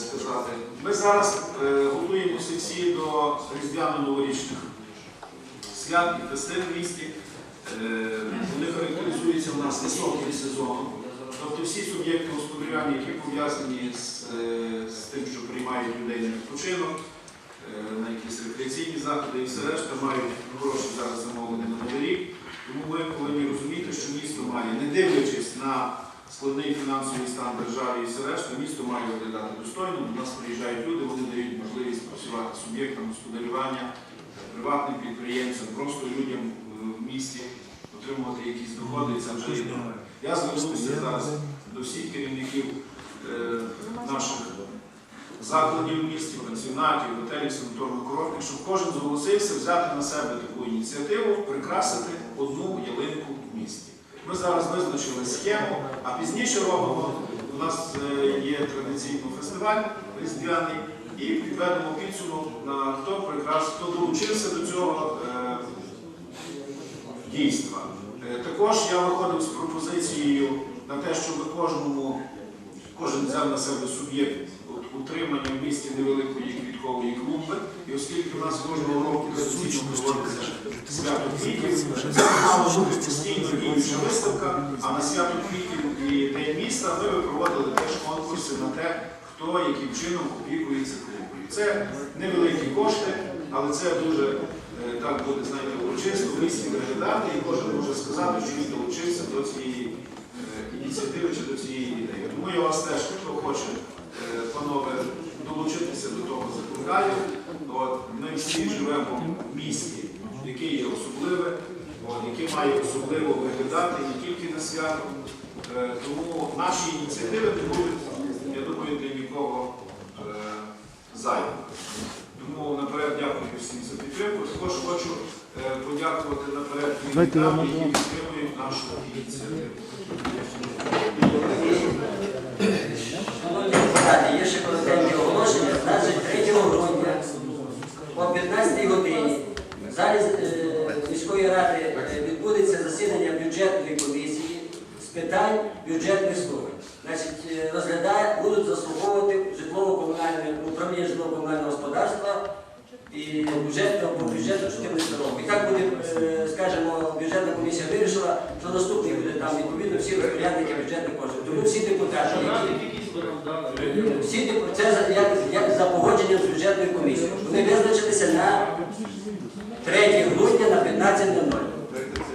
сказати. Ми зараз е, готуємося всі до різдвяно-новорічних свят і фестив в місті. Е, Вони характеризуються в нас високим сезоном. Тобто всі суб'єкти господарювання, які пов'язані з, е, з тим, що приймають людей на відпочинок, на якісь рекреаційні заходи і все решта, мають гроші зараз замовлені на новий рік. Тому ми повинні розуміти, що місто має, не дивлячись на складний фінансовий стан держави і все решта, місто має виглядати достойно. До нас приїжджають люди, вони дають можливість працювати суб'єктам господарювання, приватним підприємцям, просто людям е, в місті отримувати якісь доходи, і це вже є добре. Я звернувся зараз до всіх керівників е, наших закладів в місті, пансіонатів, готелів, санаторно-курортних, щоб кожен зголосився взяти на себе таку ініціативу, прикрасити одну ялинку. Ми зараз визначили схему, а пізніше робимо. У нас е, є традиційно фестиваль різдвяний, і підведемо підсумок на хто прикрас, хто долучився до цього е, дійства. Е, Також я виходив з пропозицією на те, щоб кожному, кожен взяв на себе суб'єкт утримання в місті невеликої квіткової клумби. І оскільки у нас кожного року традиційно проводиться свято квітів, постійно діюча виставка, а на свято квітів і День міста ми проводили теж конкурси на те, хто яким чином опікується клумбою. Це невеликі кошти, але це дуже е, так буде, знаєте, урочисто в місті виглядати, і кожен може сказати, що він долучився до цієї е, ініціативи чи до цієї ідеї. Тому я вас теж, хто хоче, е, панове, долучитися до того закликаю. От, ми всі живемо в місті, яке є особливе, яке має особливо виглядати не тільки на свято. Е, Тому наші ініціативи не будуть, я думаю, для нікого е, зайвими. Тому наперед дякую всім за підтримку. Також хочу е, подякувати наперед керівникам, які підтримують нашу ініціативу. Шановні депутати, є ще коротеньке оголошення. Значить, 3 грудня о 15 годині в залі е, міської ради е, відбудеться засідання бюджетної комісії з питань бюджетних слухань. Значить, е, розглядає, будуть заслуговувати житлово-комунальне управління житлово-комунального господарства і бюджетного по бюджету 14 року. І так буде, е, скажімо, бюджетна комісія вирішила, що наступний буде там відповідно всі розпорядники бюджетних коштів. Тому всі депутати, які всі це як, як за погодженням з бюджетною комісією. Вони визначилися на 3 грудня на 15.00.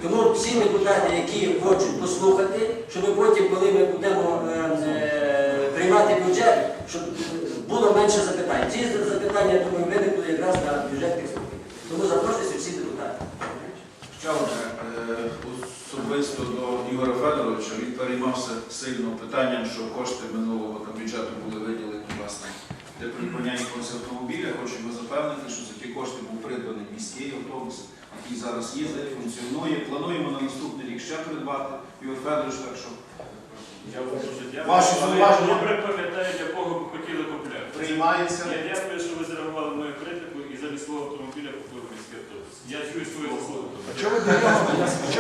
Тому всі депутати, які хочуть послухати, щоб потім, коли ми будемо е, е, приймати бюджет, щоб було менше запитань. Ці запитання, я думаю, виникли якраз на бюджетних слуханнях. Тому запрошуйте всі депутати. Ще одне, особисто до Ігоря Федоровича, він переймався сильно питанням, що кошти минулого бюджету були виділені власне для придбання якогось автомобіля. Хочемо запевнити, що за ті кошти був придбаний міський автобус, який зараз їздить, функціонує. Плануємо на наступний рік ще придбати. Ігор Федорович, так що Я. Ваші зауваження? Я добре пам'ятаю, якого ви хотіли купляти. приймається. Я дякую, що ви зреагували на мою критику і замість свого автомобіля купили міський автобус. Я чую свою заслугу. Що ви для нього?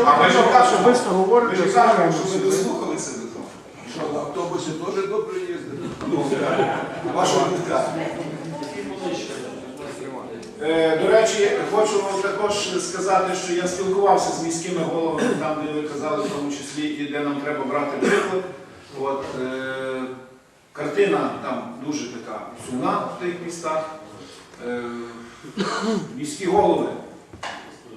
А ви ви ж особисто Ви говорите? ж кажете, що ви дослухалися до того. Що в автобусі дуже добре їздить. Ну, Ваша думка. Е, До речі, хочу вам також сказати, що я спілкувався з міськими головами, там, де ви казали, в тому числі, і де нам треба брати приклад. От, е, картина там дуже така сумна в тих містах. Е, міські голови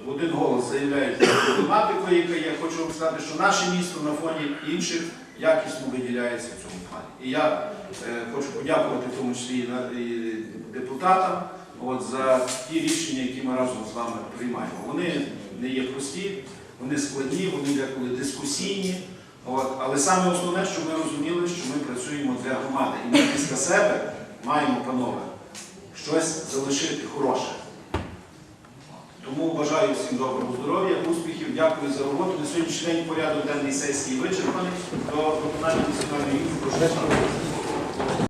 один голос заявляють про проблематику, яка є. Хочу вам сказати, що наше місто на фоні інших якісно виділяється в цьому плані. І я е, хочу подякувати в тому числі і депутатам от, за ті рішення, які ми разом з вами приймаємо. Вони не є прості, вони складні, вони деколи дискусійні. От, але саме основне, щоб ми розуміли, що ми працюємо для громади. І ми після себе маємо, панове, щось залишити хороше. Тому бажаю всім доброго здоров'я, успіхів, дякую за роботу. На сьогоднішній день порядок денний сесії вичерпаний. До виконання національної прошу.